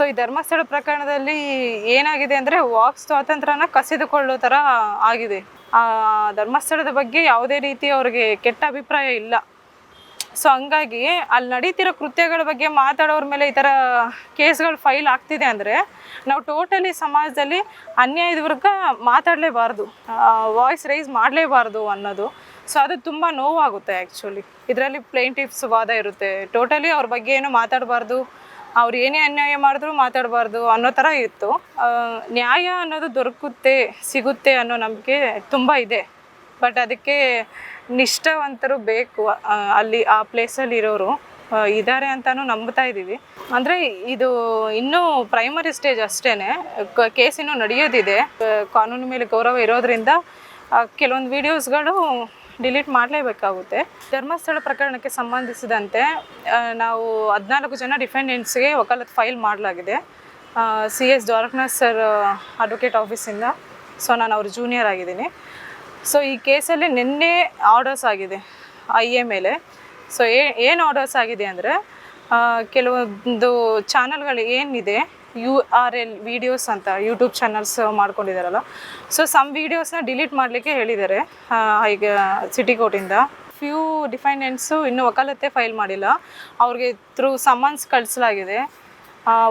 So ಈ ಧರ್ಮಸ್ಥಳ ಪ್ರಕರಣದಲ್ಲಿ ಏನಾಗಿದೆ ಅಂದರೆ ವಾಕ್ ಸ್ವಾತಂತ್ರ್ಯನ ಕಸಿದುಕೊಳ್ಳೋ ಥರ ಆಗಿದೆ. ಆ ಧರ್ಮಸ್ಥಳದ ಬಗ್ಗೆ ಯಾವುದೇ ರೀತಿ ಅವ್ರಿಗೆ ಕೆಟ್ಟ ಅಭಿಪ್ರಾಯ ಇಲ್ಲ. ಸೊ ಹಂಗಾಗಿ ಅಲ್ಲಿ ನಡೀತಿರೋ ಕೃತ್ಯಗಳ ಬಗ್ಗೆ ಮಾತಾಡೋರ ಮೇಲೆ ಈ ಥರ ಕೇಸ್ಗಳು ಫೈಲ್ ಆಗ್ತಿದೆ ಅಂದರೆ ನಾವು ಟೋಟಲಿ ಸಮಾಜದಲ್ಲಿ ಅನ್ಯಾಯದ ವರ್ಗ ಮಾತಾಡಲೇಬಾರ್ದು. ವಾಯ್ಸ್ ರೈಸ್ ಮಾಡಲೇಬಾರ್ದು ಅನ್ನೋದು. ಸೊ ಅದು ತುಂಬ ನೋವಾಗುತ್ತೆ ಆ್ಯಕ್ಚುಲಿ ಇದರಲ್ಲಿ ಪ್ಲೇಂಟಿವ್ಸ್ ವಾದ ಇರುತ್ತೆ. ಟೋಟಲಿ ಅವ್ರ ಬಗ್ಗೆ ಏನು ಮಾತಾಡಬಾರ್ದು. ಅವ್ರು ಏನೇ ಅನ್ಯಾಯ ಮಾಡಿದ್ರು ಮಾತಾಡಬಾರ್ದು ಅನ್ನೋ ಥರ ಇತ್ತು. ನ್ಯಾಯ ಅನ್ನೋದು ದೊರಕುತ್ತೆ, ಸಿಗುತ್ತೆ ಅನ್ನೋ ನಂಬಿಕೆ ತುಂಬ ಇದೆ. ಬಟ್ ಅದಕ್ಕೆ ನಿಷ್ಠಾವಂತರು ಬೇಕು ಅಲ್ಲಿ ಆ ಪ್ಲೇಸಲ್ಲಿ ಇರೋರು ಇದ್ದಾರೆ ಅಂತಾನು ನಂಬ್ತಾ ಇದ್ದೀವಿ. ಅಂದರೆ ಇದು ಇನ್ನೂ ಪ್ರೈಮರಿ ಸ್ಟೇಜ್ ಅಷ್ಟೇ ಕೇಸ್ ಇನ್ನೂ ನಡೆಯೋದಿದೆ. ಕಾನೂನು ಮೇಲೆ ಗೌರವ ಇರೋದ್ರಿಂದ ಕೆಲವೊಂದು ವೀಡಿಯೋಸ್ಗಳು ಡಿಲೀಟ್ ಮಾಡಲೇಬೇಕಾಗುತ್ತೆ. ಧರ್ಮಸ್ಥಳ ಪ್ರಕರಣಕ್ಕೆ ಸಂಬಂಧಿಸಿದಂತೆ ನಾವು ಹದಿನಾಲ್ಕು ಜನ ಡಿಫೆಂಡೆಂಟ್ಸ್ಗೆ ವಕಾಲತ್ ಫೈಲ್ ಮಾಡಲಾಗಿದೆ. C S Dwarakanath sir advocate ಆಫೀಸಿಂದ ಸೊ, ನಾನು ಅವ್ರ ಜೂನಿಯರ್ ಆಗಿದ್ದೀನಿ. ಸೊ, ಈ ಕೇಸಲ್ಲಿ ನಿನ್ನೆ ಆರ್ಡರ್ಸ್ ಆಗಿದೆ, ಐ ಎ ಮೇಲೆ. ಸೊ ಏನು ಆರ್ಡರ್ಸ್ ಆಗಿದೆ ಅಂದರೆ ಕೆಲವೊಂದು ಚಾನಲ್ಗಳು ಏನಿದೆ, ಯು ಆರ್ ಎಲ್ ವೀಡಿಯೋಸ್ ಅಂತ ಯೂಟ್ಯೂಬ್ ಚಾನಲ್ಸ್ ಮಾಡ್ಕೊಂಡಿದ್ದಾರಲ್ಲ ಸೊ ಸಮ್ ವೀಡಿಯೋಸ್ನ ಡಿಲೀಟ್ ಮಾಡಲಿಕ್ಕೆ ಹೇಳಿದ್ದಾರೆ ಈಗ ಸಿಟಿ ಕೋರ್ಟಿಂದ ಫ್ಯೂ ಡಿಫೈನೆಂಟ್ಸು ಇನ್ನೂ ವಕಾಲತ್ತೆ ಫೈಲ್ ಮಾಡಿಲ್ಲ. ಅವ್ರಿಗೆ ಥ್ರೂ ಸಮನ್ಸ್ ಕಳಿಸಲಾಗಿದೆ.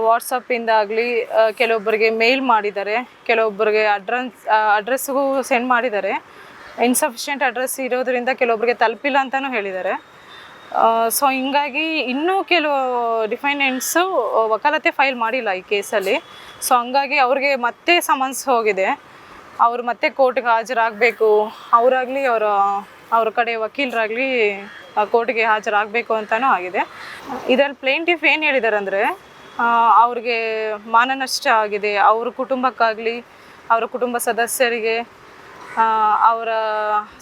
ವಾಟ್ಸಪ್ಪಿಂದ ಆಗಲಿ ಕೆಲವೊಬ್ಬರಿಗೆ ಮೇಲ್ ಮಾಡಿದ್ದಾರೆ. ಕೆಲವೊಬ್ಬರಿಗೆ ಅಡ್ರೆಸ್ ಅಡ್ರೆಸ್ಗೂ ಸೆಂಡ್ ಮಾಡಿದ್ದಾರೆ. ಇನ್ಸಫಿಷಿಯೆಂಟ್ ಅಡ್ರೆಸ್ ಇರೋದ್ರಿಂದ ಕೆಲವೊಬ್ಬರಿಗೆ ತಲುಪಿಲ್ಲ ಅಂತಲೂ ಹೇಳಿದ್ದಾರೆ. ಸೊ ಹಿಂಗಾಗಿ ಇನ್ನೂ ಕೆಲವು ಡಿಫೈನೆಂಟ್ಸು ವಕಾಲತೆ ಫೈಲ್ ಮಾಡಿಲ್ಲ ಈ ಕೇಸಲ್ಲಿ. ಸೊ ಹಂಗಾಗಿ ಅವ್ರಿಗೆ ಮತ್ತೆ ಸಮನ್ಸ್ ಹೋಗಿದೆ. ಅವರು ಮತ್ತೆ ಕೋರ್ಟ್ಗೆ ಹಾಜರಾಗಬೇಕು. ಅವರಾಗಲಿ ಅವರ, ಅವ್ರ ಕಡೆ ವಕೀಲರಾಗಲಿ ಕೋರ್ಟ್ಗೆ ಹಾಜರಾಗಬೇಕು ಅಂತಲೂ ಆಗಿದೆ. ಇದರಲ್ಲಿ ಪ್ಲೇಂಟಿಫ್ ಏನು ಹೇಳಿದ್ದಾರೆ ಅಂದರೆ ಅವ್ರಿಗೆ ಮಾನನಷ್ಟ ಆಗಿದೆ. ಅವ್ರ ಕುಟುಂಬಕ್ಕಾಗಲಿ, ಅವರ ಕುಟುಂಬ ಸದಸ್ಯರಿಗೆ ಅವರ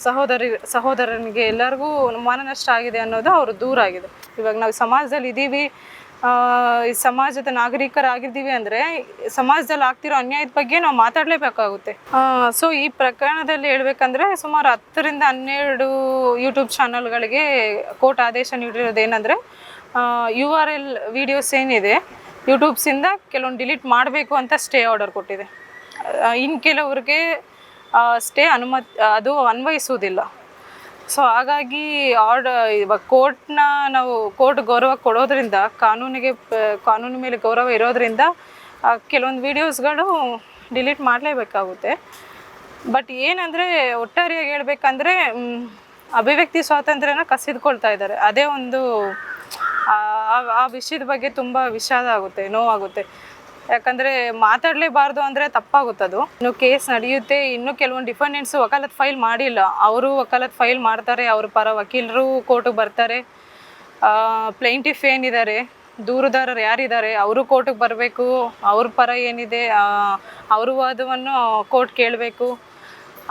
ಸಹೋದರಿ, ಸಹೋದರನಿಗೆ ಎಲ್ಲರಿಗೂ ಮಾನನಷ್ಟ ಆಗಿದೆ ಅನ್ನೋದು ಅವರು ದೂರ ಆಗಿದೆ. ಇವಾಗ ನಾವು ಸಮಾಜದಲ್ಲಿ ಇದ್ದೀವಿ ಈ ಸಮಾಜದ ನಾಗರಿಕರಾಗಿದ್ದೀವಿ ಅಂದರೆ ಸಮಾಜದಲ್ಲಿ ಆಗ್ತಿರೋ ಅನ್ಯಾಯದ ಬಗ್ಗೆ ನಾವು ಮಾತಾಡಲೇಬೇಕಾಗುತ್ತೆ. ಸೊ ಈ ಪ್ರಕರಣದಲ್ಲಿ ಹೇಳ್ಬೇಕಂದ್ರೆ ಸುಮಾರು ಹತ್ತರಿಂದ ಹನ್ನೆರಡು ಯೂಟ್ಯೂಬ್ ಚಾನಲ್ಗಳಿಗೆ ಕೋರ್ಟ್ ಆದೇಶ ನೀಡಿರೋದು ಏನಂದರೆ ಯು ಆರ್ ಎಲ್ ವಿಡಿಯೋಸ್ ಏನಿದೆ ಯೂಟ್ಯೂಬ್ಸಿಂದ ಕೆಲವೊಂದು ಡಿಲೀಟ್ ಮಾಡಬೇಕು ಅಂತ ಸ್ಟೇ ಆರ್ಡರ್ ಕೊಟ್ಟಿದೆ. ಇನ್ನು ಕೆಲವ್ರಿಗೆ ಸ್ಟೇ ಅನುಮತಿ ಅದು ಅನ್ವಯಿಸುವುದಿಲ್ಲ. ಸೊ ಹಾಗಾಗಿ ಆರ್ಡರ್ ಇವಾಗ ಕೋರ್ಟ್ನ ನಾವು ಕೋರ್ಟ್ ಗೌರವ ಕೊಡೋದ್ರಿಂದ, ಕಾನೂನಿಗೆ ಕಾನೂನು ಮೇಲೆ ಗೌರವ ಇರೋದ್ರಿಂದ ಕೆಲವೊಂದು ವೀಡಿಯೋಸ್ಗಳು ಡಿಲೀಟ್ ಮಾಡಲೇಬೇಕಾಗುತ್ತೆ. ಬಟ್ ಏನಂದರೆ, ಒಟ್ಟಾರೆಯಾಗಿ ಹೇಳಬೇಕಂದ್ರೆ ಅಭಿವ್ಯಕ್ತಿ ಸ್ವಾತಂತ್ರ್ಯನ ಕಸಿದುಕೊಳ್ತಾ ಇದ್ದಾರೆ. ಅದೇ ಒಂದು ಆ ವಿಷಯದ ಬಗ್ಗೆ ತುಂಬ ವಿಷಾದ ಆಗುತ್ತೆ, ನೋವಾಗುತ್ತೆ. ಯಾಕಂದರೆ ಮಾತಾಡಲೇಬಾರ್ದು ಅಂದರೆ ತಪ್ಪಾಗುತ್ತದು. ಇನ್ನು ಕೇಸ್ ನಡೆಯುತ್ತೆ, ಇನ್ನು ಕೆಲವೊಂದು ಡಿಫೆಂಡೆಂಟ್ಸ್ ವಕಾಲತ್ ಫೈಲ್ ಮಾಡಿಲ್ಲ. ಅವರು ವಕಾಲತ್ ಫೈಲ್ ಮಾಡ್ತಾರೆ, ಅವ್ರ ಪರ ವಕೀಲರು ಕೋರ್ಟಿಗೆ ಬರ್ತಾರೆ. ಪ್ಲೇಂಟಿಫ್ ಏನಿದ್ದಾರೆ ದೂರುದಾರರು ಯಾರಿದ್ದಾರೆ ಅವರು ಕೋರ್ಟಿಗೆ ಬರಬೇಕು, ಅವ್ರ ಪರ ಏನಿದೆ ಅವ್ರ ವಾದವನ್ನು ಕೋರ್ಟ್ ಕೇಳಬೇಕು,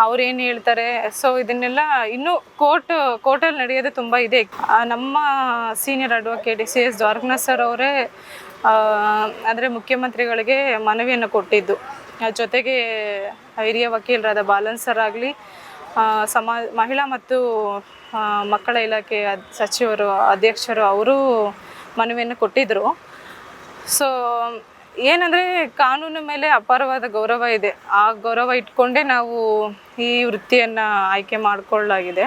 ಅವ್ರು ಏನು ಹೇಳ್ತಾರೆ. ಸೊ ಇದನ್ನೆಲ್ಲ ಇನ್ನೂ ಕೋರ್ಟ್, ಕೋರ್ಟಲ್ಲಿ ನಡೆಯೋದು ತುಂಬ ಇದೆ. ನಮ್ಮ senior advocate C S Dwarakanath sir ಅವರೇ ಅಂದರೆ ಮುಖ್ಯಮಂತ್ರಿಗಳಿಗೆ ಮನವಿಯನ್ನು ಕೊಟ್ಟಿದ್ದು. ಜೊತೆಗೆ ಹಿರಿಯ ವಕೀಲರಾದ ಬಾಲನ್ ಸರ್ ಆಗಲಿ ಸಮಾ, ಮಹಿಳಾ ಮತ್ತು ಮಕ್ಕಳ ಇಲಾಖೆ ಸಚಿವರು, ಅಧ್ಯಕ್ಷರು ಅವರು ಮನವಿಯನ್ನು ಕೊಟ್ಟಿದ್ದರು ಸೊ ಏನಂದರೆ ಕಾನೂನು ಮೇಲೆ ಅಪಾರವಾದ ಗೌರವ ಇದೆ. ಆ ಗೌರವ ಇಟ್ಕೊಂಡೇ ನಾವು ಈ ವೃತ್ತಿಯನ್ನು ಆಯ್ಕೆ ಮಾಡಿಕೊಳ್ಳಲಾಗಿದೆ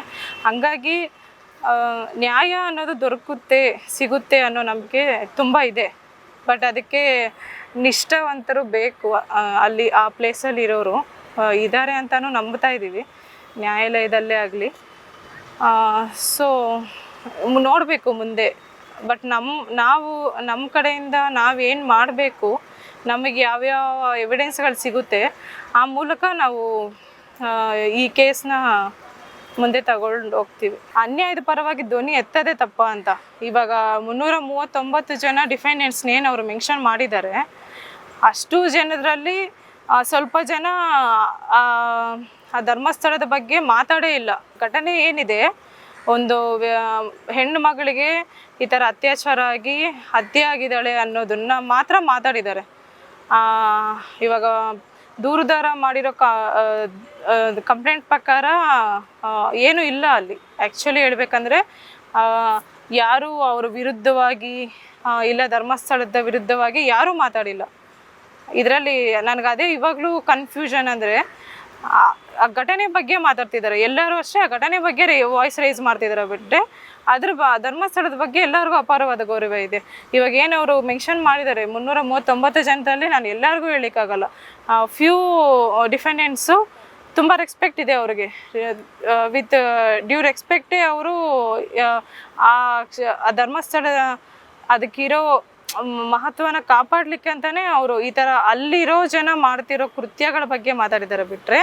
ಹಂಗಾಗಿ ನ್ಯಾಯ ಅನ್ನೋದು ದೊರಕುತ್ತೆ, ಸಿಗುತ್ತೆ ಅನ್ನೋ ನಂಬಿಕೆ ತುಂಬ ಇದೆ. ಬಟ್ ಅದಕ್ಕೆ ನಿಷ್ಠಾವಂತರು ಬೇಕು. ಅಲ್ಲಿ ಆ ಪ್ಲೇಸಲ್ಲಿ ಇರೋರು ಇದ್ದಾರೆ ಅಂತಲೂ ನಂಬ್ತಾ ಇದ್ದೀವಿ. ನ್ಯಾಯಾಲಯದಲ್ಲೇ ಆಗಲಿ. ಸೊ ನೋಡಬೇಕು ಮುಂದೆ. ಬಟ್ ನಮ್ಮ ನಾವು ನಮ್ಮ ಕಡೆಯಿಂದ ನಾವೇನು ಮಾಡಬೇಕು, ನಮಗೆ ಯಾವ್ಯಾವ ಎವಿಡೆನ್ಸ್ಗಳು ಸಿಗುತ್ತೆ, ಆ ಮೂಲಕ ನಾವು ಈ ಕೇಸ್ನ ಮುಂದೆ ತಗೊಂಡು ಹೋಗ್ತೀವಿ. ಅನ್ಯಾಯದ ಪರವಾಗಿ ಧ್ವನಿ ಎತ್ತದೇ ತಪ್ಪ ಅಂತ. ಇವಾಗ ಮುನ್ನೂರ ಮೂವತ್ತೊಂಬತ್ತು ಜನ ಡಿಫೆಂಡೆಂಟ್ಸ್ನ ಏನು ಅವರು ಮೆನ್ಷನ್ ಮಾಡಿದ್ದಾರೆ ಅಷ್ಟು ಜನರಲ್ಲಿ ಸ್ವಲ್ಪ ಜನ ಆ, ಧರ್ಮಸ್ಥಳದ ಬಗ್ಗೆ ಮಾತಾಡೇ ಇಲ್ಲ. ಘಟನೆ ಏನಿದೆ ಒಂದು ಹೆಣ್ಣು ಮಗಳಿಗೆ ಈ ಥರ ಅತ್ಯಾಚಾರ ಆಗಿ ಹತ್ಯೆ ಆಗಿದ್ದಾಳೆ ಅನ್ನೋದನ್ನ ಮಾತ್ರ ಮಾತಾಡಿದ್ದಾರೆ. ಇವಾಗ ದೂರುದಾರ ಮಾಡಿರೋ ಕಂಪ್ಲೇಂಟ್ ಪ್ರಕಾರ ಏನು ಇಲ್ಲ ಅಲ್ಲಿ. ಆ್ಯಕ್ಚುಲಿ ಹೇಳ್ಬೇಕಂದ್ರೆ ಯಾರೂ ಯಾರು ಅವ್ರ ವಿರುದ್ಧವಾಗಿ ಇಲ್ಲ ಧರ್ಮಸ್ಥಳದ ವಿರುದ್ಧವಾಗಿ ಯಾರೂ ಮಾತಾಡಿಲ್ಲ. ಇದರಲ್ಲಿ ನನಗೆ ಅದೇ ಇವಾಗಲೂ ಕನ್ಫ್ಯೂಷನ್ ಅಂದರೆ ಆ ಘಟನೆ ಬಗ್ಗೆ ಮಾತಾಡ್ತಿದ್ದಾರೆ. ಎಲ್ಲರೂ ಅಷ್ಟೇ ಆ ಘಟನೆ ಬಗ್ಗೆ ವಾಯ್ಸ್ ರೈಸ್ ಮಾಡ್ತಿದ್ದಾರೆ ಬಿಟ್ಟರೆ ಅದ್ರ ಬ, ಧರ್ಮಸ್ಥಳದ ಬಗ್ಗೆ ಎಲ್ಲರಿಗೂ ಅಪಾರವಾದ ಗೌರವ ಇದೆ. ಇವಾಗ ಏನು ಅವರು ಮೆನ್ಷನ್ ಮಾಡಿದ್ದಾರೆ, ಮುನ್ನೂರ ಮೂವತ್ತೊಂಬತ್ತು ಜನದಲ್ಲಿ ನಾನು ಎಲ್ಲರಿಗೂ ಹೇಳಲಿಕ್ಕಾಗಲ್ಲ. ಫ್ಯೂ ಡಿಫೆಂಡೆಂಟ್ಸು ತುಂಬ ರೆಸ್ಪೆಕ್ಟ್ ಇದೆ ಅವ್ರಿಗೆ. ವಿತ್ ಡ್ಯೂ ರೆಸ್ಪೆಕ್ಟೇ ಅವರು ಆ ಧರ್ಮಸ್ಥಳ, ಅದಕ್ಕಿರೋ ಮಹತ್ವನ ಕಾಪಾಡಲಿಕ್ಕೆ ಅಂತಾನೆ ಅವರು ಈ ಥರ ಅಲ್ಲಿರೋ ಜನ ಮಾಡ್ತಿರೋ ಕೃತ್ಯಗಳ ಬಗ್ಗೆ ಮಾತಾಡಿದ್ದಾರೆ ಬಿಟ್ಟರೆ